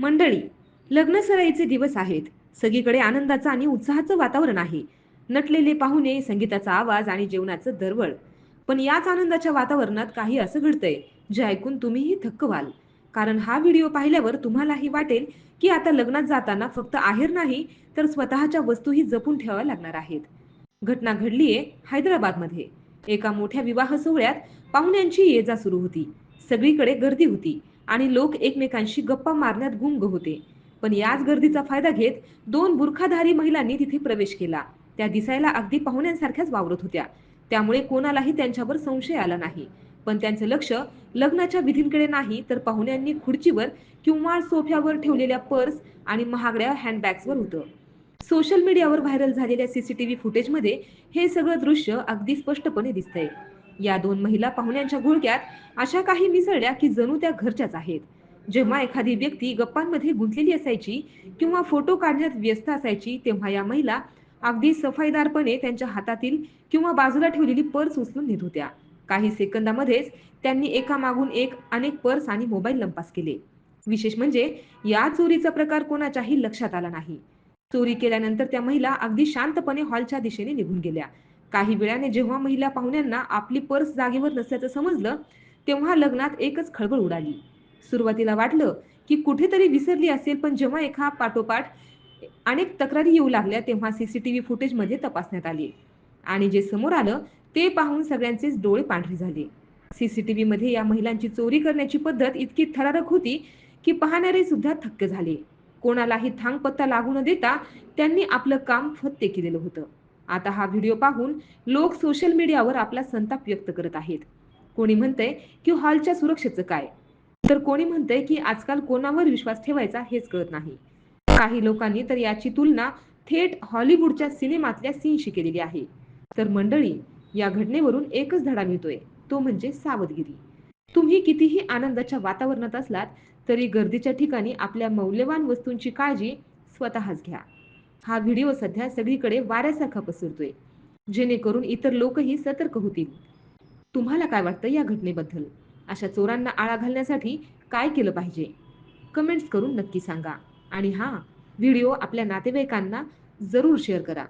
मंडळी लग्न सराईचे दिवस आहेत. सगळीकडे आनंदाचं आणि उत्साहाचं वातावरण आहे. नटलेले पाहुणे संगीताचा आवाज आणि जेवणाचं दरवळ. पण याच आनंदाच्या वातावरणात काही असं घडतंय जे ऐकून तुम्हीही थक्क व्हाल. कारण हा व्हिडिओ पाहिल्यावर तुम्हालाही वाटेल की आता लग्नात जाताना फक्त आहेर नाही तर स्वतःच्या वस्तूही जपून ठेवाव्या लागणार आहेत. घटना घडलीये हैदराबादमध्ये. एका मोठ्या विवाह सोहळ्यात पाहुण्यांची ये जा सुरू होती. सगळीकडे गर्दी होती. आणि लोक एकमेकांशी गप्पा मारण्यात गुंग होते. पण याच गर्दीचा फायदा घेत दोन बुरखाधारी महिलांनी तिथे प्रवेश केला. त्या दिसायला अगदी पाहुण्यांसारख्याच वावरत होत्या. त्यामुळे कोणालाही त्यांच्यावर संशय आला नाही. पण त्यांचं लक्ष लग्नाच्या विधींकडे नाही तर पाहुण्यांनी खुर्चीवर किंवा सोफ्यावर ठेवलेल्या पर्स आणि महागड्या हँडबॅग्सवर होतं. सोशल मीडियावर व्हायरल झालेल्या सीसीटीव्ही फुटेजमध्ये हे सगळं दृश्य अगदी स्पष्टपणे दिसतंय. या दोन महिला पाहुण्यांच्या घोळक्यात अशा काही मिसळल्या की जणू त्या घरच्याच आहेत. जेव्हा एखादी व्यक्ती गप्पांमध्ये गुंतलेली असायची किंवा फोटो काढण्यात व्यस्त असायची तेव्हा या महिला अगदी सफाईदारपणे त्यांच्या हातातील किंवा बाजूला ठेवलेली पर्स उचलून नेत होत्या. काही सेकंदामध्येच त्यांनी एकामागून एक अनेक पर्स आणि मोबाईल लंपास केले. विशेष म्हणजे या चोरीचा प्रकार कोणाच्याही लक्षात आला नाही. चोरी केल्यानंतर त्या महिला अगदी शांतपणे हॉलच्या दिशेने निघून गेल्या. काही वेळाने जेव्हा महिला पाहुण्यांना आपली पर्स जागेवर नसल्याचं समजलं तेव्हा लग्नात एकच खळबळ उडाली. सुरुवातीला वाटलं की कुठेतरी विसरली असेल पण जेव्हा एका पाठोपाठ अनेक तक्रारी येऊ लागल्या तेव्हा सीसीटीव्ही फुटेजमध्ये तपासण्यात आले. आणि जे समोर आलं ते पाहून सगळ्यांचेच डोळे पांढरे झाले. सीसीटीव्ही मध्ये या महिलांची चोरी करण्याची पद्धत इतकी थरारक होती की पाहणारे सुद्धा थक्क झाले. कोणालाही थांग पत्ता लागू न देता त्यांनी आपलं काम फत्ते केलेलं होतं. आता हा व्हिडिओ पाहून लोक सोशल मीडियावर आपला संताप व्यक्त करत आहेत. कोणी म्हणतंय की हॉलच्या सुरक्षेचं काय? तर कोणी म्हणतंय की आजकाल कोणावर विश्वास ठेवायचा हेच कळत नाही. काही लोकांनी तर याची तुलना थेट हॉलिवूडच्या सिनेमातल्या सीनशी केलेली आहे. तर मंडळी या घटनेवरून एकच धडा मिळतोय तो म्हणजे सावधगिरी. तुम्ही कितीही आनंदाच्या वातावरणात असलात तरी गर्दीच्या ठिकाणी आपल्या मौल्यवान वस्तूंची काळजी स्वतःच घ्या. हा व्हिडिओ सध्या सगळीकडे वाऱ्यासारखा पसरतोय. जेणेकरून इतर लोकही सतर्क होतील. तुम्हाला काय वाटतं या घटनेबद्दल? अशा चोरांना आळा घालण्यासाठी काय केलं पाहिजे? कमेंट्स करून नक्की सांगा. आणि हा व्हिडिओ आपल्या नातेवाईकांना जरूर शेअर करा.